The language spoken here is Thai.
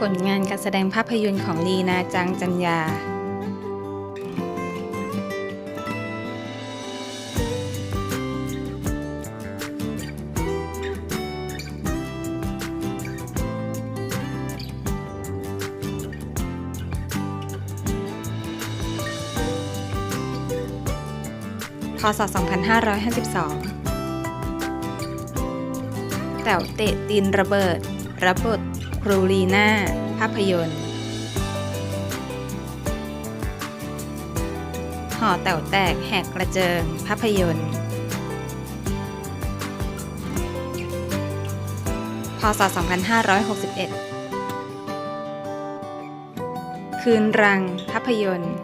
ผลงานการแสดงภาพยนตร์ของลีนาจังจัญญาพศ 2552 แต๋วเตะตีนระเบิดรับบ ครูลีน่า ภาพยนตร์ ห่อแต๋วแตกแหกกระเจิง ภาพยนตร์ พศ 2561 คืนรัง ภาพยนตร์